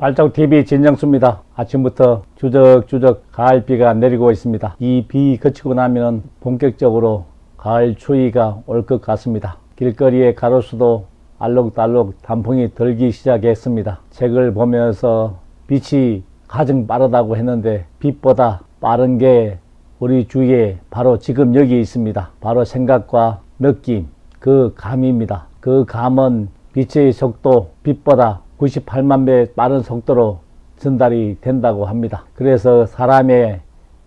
발자국 진정수입니다. 아침부터 주적주적 가을비가 내리고 있습니다. 이 비 그치고 나면 본격적으로 가을 추위가 올 것 같습니다. 길거리의 가로수도 알록달록 단풍이 들기 시작했습니다. 책을 보면서 빛이 가장 빠르다고 했는데 빛보다 빠른 게 우리 주위에 바로 지금 여기 있습니다. 바로 생각과 느낌, 그 감입니다. 그 감은 빛의 속도, 빛보다 98만 배 빠른 속도로 전달이 된다고 합니다. 그래서 사람의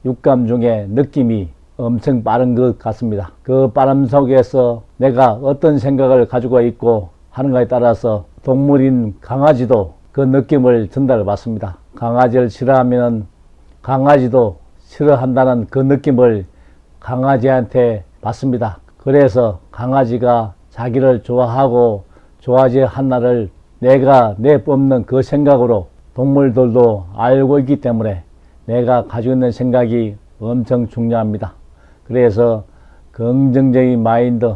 육감 중에 느낌이 엄청 빠른 것 같습니다. 그 빠름 속에서 내가 어떤 생각을 가지고 있고 하는가에 따라서 동물인 강아지도 그 느낌을 전달받습니다. 강아지를 싫어하면 강아지도 싫어한다는 그 느낌을 강아지한테 받습니다. 그래서 강아지가 자기를 좋아하고 좋아하지 한나를 내가 내 뽑는 그 생각으로 동물들도 알고 있기 때문에 내가 가지고 있는 생각이 엄청 중요합니다. 그래서 긍정적인 마인드,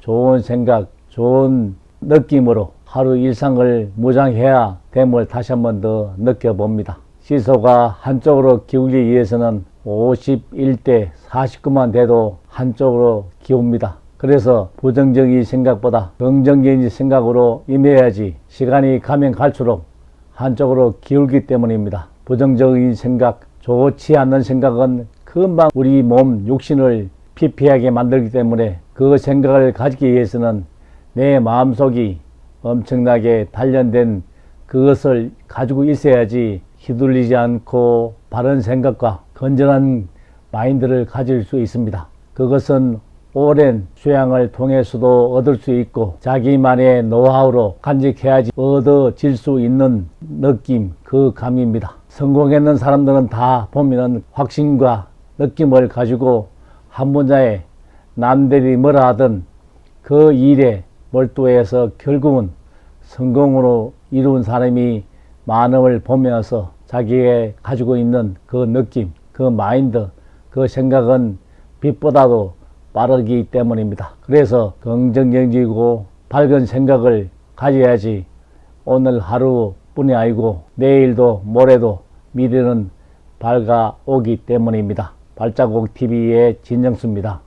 좋은 생각, 좋은 느낌으로 하루 일상을 무장해야 됨을 다시 한 번 더 느껴봅니다. 시소가 한쪽으로 기울기 위해서는 51대 49만 돼도 한쪽으로 기웁니다. 그래서 부정적인 생각보다 긍정적인 생각으로 임해야지 시간이 가면 갈수록 한쪽으로 기울기 때문입니다. 부정적인 생각, 좋지 않는 생각은 금방 우리 몸, 육신을 피폐하게 만들기 때문에 그 생각을 가지기 위해서는 내 마음속이 엄청나게 단련된 그것을 가지고 있어야지 휘둘리지 않고 바른 생각과 건전한 마인드를 가질 수 있습니다. 그것은 오랜 수양을 통해서도 얻을 수 있고 자기만의 노하우로 간직해야지 얻어질 수 있는 느낌, 그 감입니다. 성공했는 사람들은 다 보면은 확신과 느낌을 가지고 한 분야에 남들이 뭐라 하든 그 일에 몰두해서 결국은 성공으로 이룬 사람이 많음을 보면서 자기의 가지고 있는 그 느낌, 그 마인드, 그 생각은 빛보다도 빠르기 때문입니다. 그래서 긍정적이고 밝은 생각을 가져야지 오늘 하루뿐이 아니고 내일도 모레도 미래는 밝아오기 때문입니다. 발자국 TV의 진정수입니다.